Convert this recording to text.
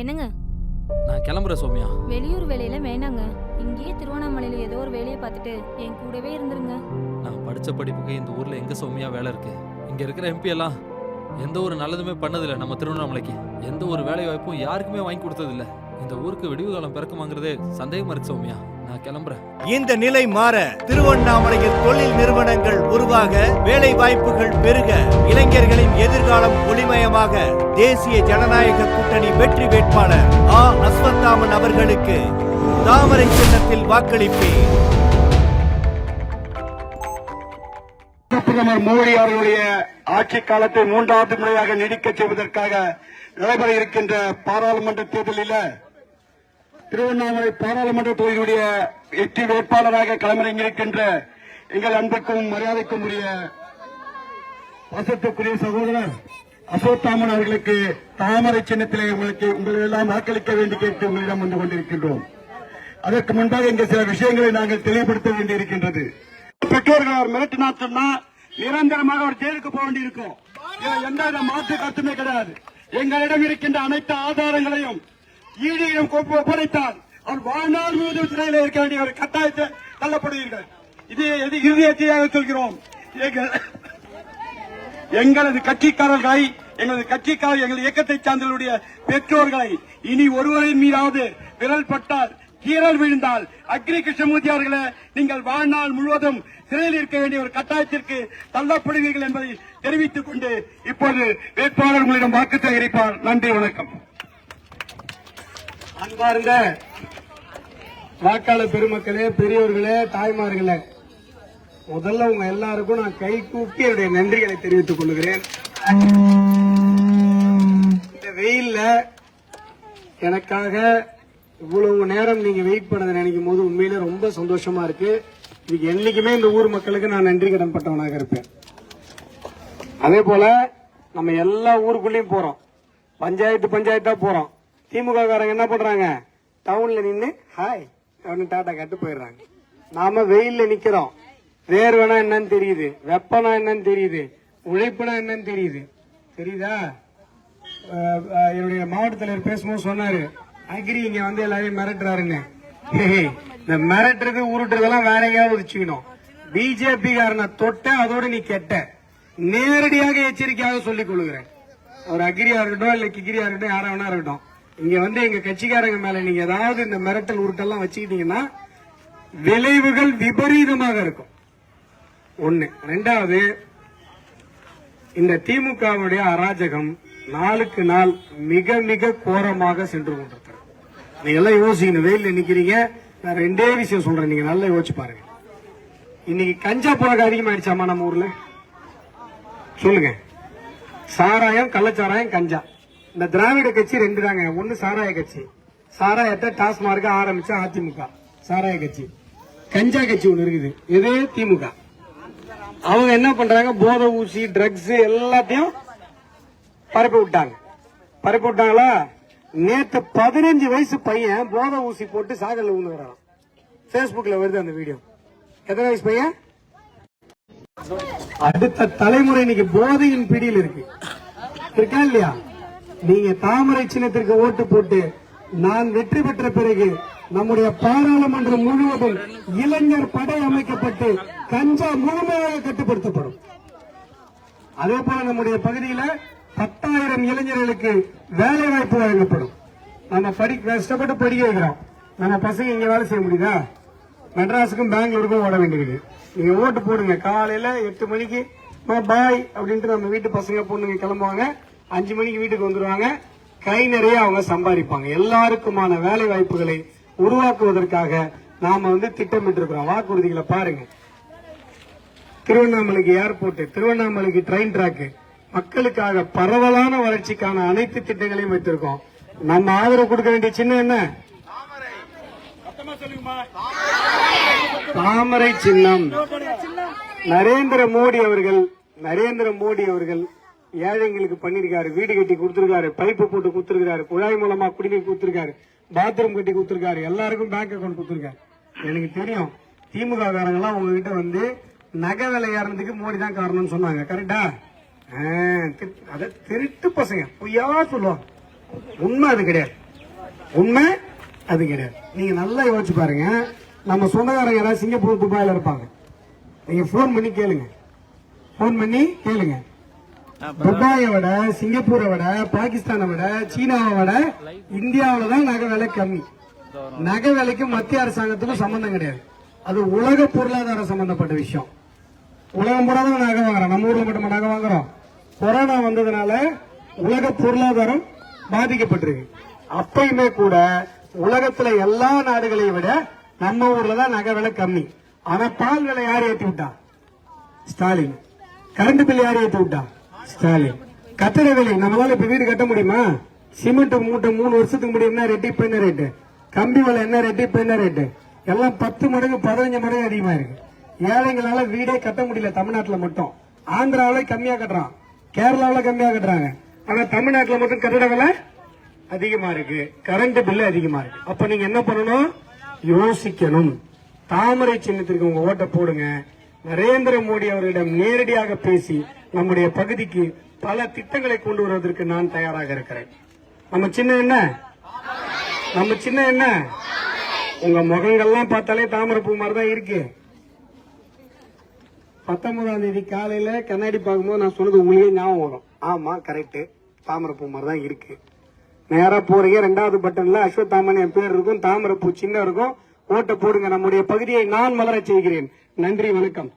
என்னங்க? நான் கிளம்புறேன் சௌமியா. வெளியூர் வேலையில வேணாங்க. இங்கேயே திருவண்ணாமலையில ஏதோ ஒரு வேலையை பார்த்துட்டு என் கூடவே இருந்துருங்க. நான் படிச்ச படிப்புக்கு இந்த ஊர்ல எங்க சௌமியா வேலை இருக்கு? இங்க இருக்கிற எம்பி எல்லாம் எந்த ஒரு நல்லதுமே பண்ணதில்ல நம்ம திருவண்ணாமலைக்கு. எந்த ஒரு வேலை வாய்ப்பும் யாருக்குமே வாங்கி கொடுத்ததில்ல. இந்த ஊருக்கு விடிவு காலம் பிறக்குமாங்கிறதே சந்தேகமா இருக்கு சௌமியா. நான் கிளம்புறேன். இந்த நிலை மாற திருவண்ணாமலையில் தொழில் நிறுவனங்கள் உருவாக வேலை வாய்ப்புகள் பெருக. இளைஞர்களின் எதிர்காலம் ஒளிமயமாக. தேசிய ஜனநாயக கூட்டணி வெற்றி வேட்பாளர் ஆ. அஸ்வத்தாமன் அவர்களுக்கு தாமரை சின்னத்தில் வாக்களிப்பேன். பிரதமர் மோடி அவர்களுடைய ஆட்சி காலத்தை மூன்றாவது முறையாக நீடிக்க செய்வதற்காக நடைபெற இருக்கின்ற பாராளுமன்ற தேர்தலில் திருவண்ணாமலை பாராளுமன்ற தொகுதியுடைய வெற்றி வேட்பாளராக களமிறங்கியிருக்கின்ற எங்கள் அன்புக்கும் மரியாதைக்கும் உரிய வசத்துக்குரிய சகோதரர் அசோத்தாமன் அவர்களுக்கு தாமரை சின்னத்திலே உங்களுக்கு உங்களெல்லாம் வாக்களிக்க வேண்டி கேட்டு உங்களிடம் வந்து கொண்டிருக்கின்றோம். அதற்கு முன்பாக இங்கே சில விஷயங்களை நாங்கள் தெளிவுபடுத்த வேண்டியிருக்கின்றது பெற்றோர்கள் அவர் மிரட்டினா சொன்னா நிரந்தரமாக அவர் ஜெயிலுக்கு போக வேண்டியிருக்கும். எந்த வித மாற்று கருத்துமே கிடையாது. எங்களிடம் இருக்கின்ற அனைத்து ஆதாரங்களையும் ஈடியிடம் ஒப்படைத்தால் அவர் வாழ்நாள் முழுவதும் சிறையில் இருக்க வேண்டிய ஒரு கட்டாயத்தை தள்ளப்படுவீர்கள். இது எது இறுதியாக சொல்கிறோம். எங்களது கட்சிக்காரர்களை எங்களது கட்சிக்காரர் எங்கள் இயக்கத்தை சார்ந்தவருடைய பெற்றோர்களை இனி ஒருவரின் மீதாவது விரல் பட்டால் கீரல் விழுந்தால் அக்னி கிருஷ்ணமூர்த்தி அவர்களை நீங்கள் வாழ்நாள் முழுவதும் சிறையில் இருக்க வேண்டிய ஒரு கட்டாயத்திற்கு தள்ளப்படுவீர்கள் என்பதை தெரிவித்துக் கொண்டு இப்போது வேட்பாளர் உங்களிடம் வாக்கு சேகரிப்பார். நன்றி வணக்கம். அன்பார்ந்த வாக்காளர் பெருமக்களே பெரியோர்களே தாய்மார்களே முதல்ல உங்க எல்லாருக்கும் நான் கை கூப்பி என்னுடைய நன்றிகளை தெரிவித்துக் கொள்கிறேன். இந்த வெயில்ல எனக்காக இவ்வளவு நேரம் நீங்க வெயிட் பண்ணதை நினைக்கும் போது உண்மையிலே ரொம்ப சந்தோஷமா இருக்கு. இதுக்கு என்னைக்குமே இந்த ஊர் மக்களுக்கு நான் நன்றி கடன் பட்டவனாக இருப்பேன். அதே போல நம்ம எல்லா ஊருக்குள்ளேயும் போறோம். பஞ்சாயத்து பஞ்சாயத்தா போறோம். திமுக காரங்க என்ன பண்றாங்க? டவுன்ல நின்று ஹாய் அப்படின்னு டாட்டா கட்டு போயிடுறாங்க. நாம வெயில்ல நிக்கிறோம். வேர்வனா என்னன்னு தெரியுது. வெப்பனா என்னன்னு தெரியுது. உழைப்புனா என்னன்னு தெரியுது. தெரியுதா? என்னுடைய மாவட்ட தலைவர் பேசும்போது சொன்னாரு அக்ரி இங்க வந்து எல்லாரையும் மிரட்டுறாருன்னு. இந்த மிரட்டுறது உருட்டுறதெல்லாம் வேற எங்கேயாவது வச்சுக்கணும். பிஜேபி காரனை தொட்ட அதோட நீ கெட்ட. நேரடியாக எச்சரிக்கையாக சொல்லிக் கொள்கிறேன் அவர் அக்ரியா இருக்கட்டும் இல்ல கிகிரியா இருக்கட்டும் யாரா வேணா இருக்கட்டும். இங்க வந்து எங்க கட்சிக்காரங்க மேல நீங்க ஏதாவது இந்த மிரட்டல் உருட்டெல்லாம் வச்சுக்கிட்டீங்கன்னா விளைவுகள் விபரீதமாக இருக்கும். ஒண்ணு. ரெண்டாவது இந்த திமுகவுடைய அராஜகம் நாளுக்கு நாள் மிக மிக கோரமாக சென்று கொண்டிருக்கிறது. நீங்க எல்லாம் யோசிக்கணும். வெயில்ல நிக்கிறீங்க. நான் ரெண்டே விஷயம் சொல்றேன். நீங்க நல்லா யோசிச்சு பாருங்க. இன்னைக்கு கஞ்சா புழக்கம் அதிகமாயிடுச்சாமா நம்ம ஊர்ல? சொல்லுங்க. சாராயம் கள்ளச்சாராயம் கஞ்சா. இந்த திராவிட கட்சி ரெண்டு தாங்க. ஒன்னு சாராய கட்சி. சாராயத்தை டாஸ்மார்க் ஆரம்பிச்ச அதிமுக. சாராய கட்சி. கஞ்சா கட்சி ஒண்ணு இருக்குது. இது திமுக. அவங்க என்ன பண்றாங்க? போதை ஊசி ட்ரக்ஸ் எல்லாத்தையும் பரப்பி விட்டாங்க. பரப்பி விட்டாங்களா? நேத்து பதினஞ்சு வயசு பையன் போதை ஊசி போட்டு சாகல்ல ஊந்து வரான் பேஸ்புக்ல வருது அந்த வீடியோ எத்தனை வயசு பையன்? அடுத்த தலைமுறை இன்னைக்கு போதையின் பிடியில் இருக்கு. இருக்கா இல்லையா? நீங்க தாமரை சின்னத்திற்கு ஓட்டு போட்டு நான் வெற்றி பெற்ற பிறகு நம்முடைய பாராளுமன்றம் முழுவதும் இளைஞர் படை அமைக்கப்பட்டு கஞ்சா முழுமையாக கட்டுப்படுத்தப்படும். அதே போல நம்முடைய பகுதியில பத்தாயிரம் இளைஞர்களுக்கு வேலை வாய்ப்பு வழங்கப்படும். நம்ம படி கஷ்டப்பட்டு படிக்க வைக்கிறோம். நம்ம பசங்க இங்க வேலை செய்ய முடியுதா? மெட்ராஸுக்கும் பெங்களூருக்கும் ஓட வேண்டியிருக்கு. நீங்க ஓட்டு போடுங்க. காலையில எட்டு மணிக்கு பாய் அப்படின்ட்டு நம்ம வீட்டு பசங்க பொண்ணுங்க கிளம்புவாங்க. அஞ்சு மணிக்கு வீட்டுக்கு வந்துருவாங்க. கை நிறைய அவங்க சம்பாதிப்பாங்க. எல்லாருக்குமான வேலை வாய்ப்புகளை உருவாக்குவதற்காக நாம வந்து திட்டமிட்டு இருக்கிறோம் வாக்குறுதிகளை பாருங்க. திருவண்ணாமலைக்கு ஏர்போர்ட் திருவண்ணாமலைக்கு ட்ரெயின் ட்ராக் மக்களுக்காக பரவலான வளர்ச்சிக்கான அனைத்து திட்டங்களையும் வைத்திருக்கோம். நம்ம ஆதரவு கொடுக்க வேண்டிய சின்னம் என்ன? தாமரை சின்னம். நரேந்திர மோடி அவர்கள் நரேந்திர மோடி அவர்கள் ஏழைங்களுக்கு பண்ணிருக்காரு வீடு கட்டி கொடுத்துருக்காரு பைப்பு போட்டு கொடுத்துருக்காரு குழாய் மூலமா குடிநீர் கொடுத்துருக்காரு பாத்ரூம் கட்டி கொடுத்துருக்காரு எல்லாருக்கும் பேங்க் அக்கௌண்ட் கொடுத்துருக்காரு. எனக்கு தெரியும் திமுக காரங்கெல்லாம் உங்ககிட்ட வந்து நகை விலை ஏறதுக்கு மோடி தான் காரணம்னு சொன்னாங்க. கரெக்டா அதை திருட்டு பசங்க. பொய்யா சொல்லுவாங்க. உண்மை அது கிடையாது. உண்மை அது கிடையாது. நீங்க நல்லா யோசிச்சு பாருங்க. நம்ம சொந்தக்காரங்க யாராவது சிங்கப்பூர் துபாயில இருப்பாங்க. நீங்க ஃபோன் பண்ணி கேளுங்க. ஃபோன் பண்ணி கேளுங்க. துபாயை விட சிங்கப்பூரை விட பாகிஸ்தானை விட சீனாவை விட இந்தியாவில தான் நகை விலை கம்மி. நகை விலைக்கும் மத்திய அரசாங்கத்துக்கும் சம்பந்தம் கிடையாது. அது உலக பொருளாதாரம் சம்பந்தப்பட்ட விஷயம். உலகம் பூரா தான் நகை வாங்குறோம். நம்ம ஊர்ல மட்டும் நகை வாங்குறோம்? கொரோனா வந்ததுனால உலக பொருளாதாரம் பாதிக்கப்பட்டிருக்கு. அப்பயுமே கூட உலகத்துல எல்லா நாடுகளையும் விட நம்ம ஊர்ல தான் நகை விலை கம்மி. ஆனா பால் விலை யார் ஏத்தி விட்டா? ஸ்டாலின். கரண்ட் பில் யார் ஏத்தி விட்டா? ஸ்டாலின். கட்டட விலை நம்மளால இப்ப வீடு கட்ட முடியுமா? சிமெண்ட் மூட்டை மூணு வருஷத்துக்கு முடியும் என்ன ரேட்டு இப்ப என்ன ரேட்டு கம்பி விலை என்ன ரேட்டு இப்ப என்ன ரேட்டு எல்லாம் பத்து மடங்கு பதினஞ்சு மடங்கு அதிகமா இருக்கு. ஏழைங்களால வீடே கட்ட முடியல தமிழ்நாட்டில் மட்டும். ஆந்திராவில கம்மியா கட்டுறான். கேரளாவில கம்மியா கட்டுறாங்க. ஆனா தமிழ்நாட்டில் மட்டும் கட்டட விலை அதிகமா இருக்கு. கரண்ட் பில்லு அதிகமா இருக்கு. அப்ப நீங்க என்ன பண்ணணும்? யோசிக்கணும். தாமரை சின்னத்திற்கு உங்க ஓட்டை போடுங்க. நரேந்திர மோடி அவர்களிடம் நேரடியாக பேசி நம்முடைய பகுதிக்கு பல திட்டங்களை கொண்டு வருவதற்கு நான் தயாராக இருக்கிறேன். நம்ம சின்ன என்ன? நம்ம சின்ன என்ன? உங்க முகங்கள்லாம் பார்த்தாலே தாமரப்பூ மாதிரி தான் இருக்கு. பத்தொன்பதாம் தேதி காலையில கண்ணாடி பார்க்கும்போது நான் சொன்னது உங்களுக்கே ஞாபகம் வரும். ஆமா கரெக்டு தாமரைப்பூ மாதிரி தான் இருக்கு. நேரா போறீங்க ரெண்டாவது பட்டன்ல அஸ்வத்தாமன் என் பேர் இருக்கும் தாமரைப்பூ சின்ன இருக்கும். ஓட்ட போடுங்க நம்முடைய பகுதியை நான் மலர செய்கிறேன். நன்றி வணக்கம்.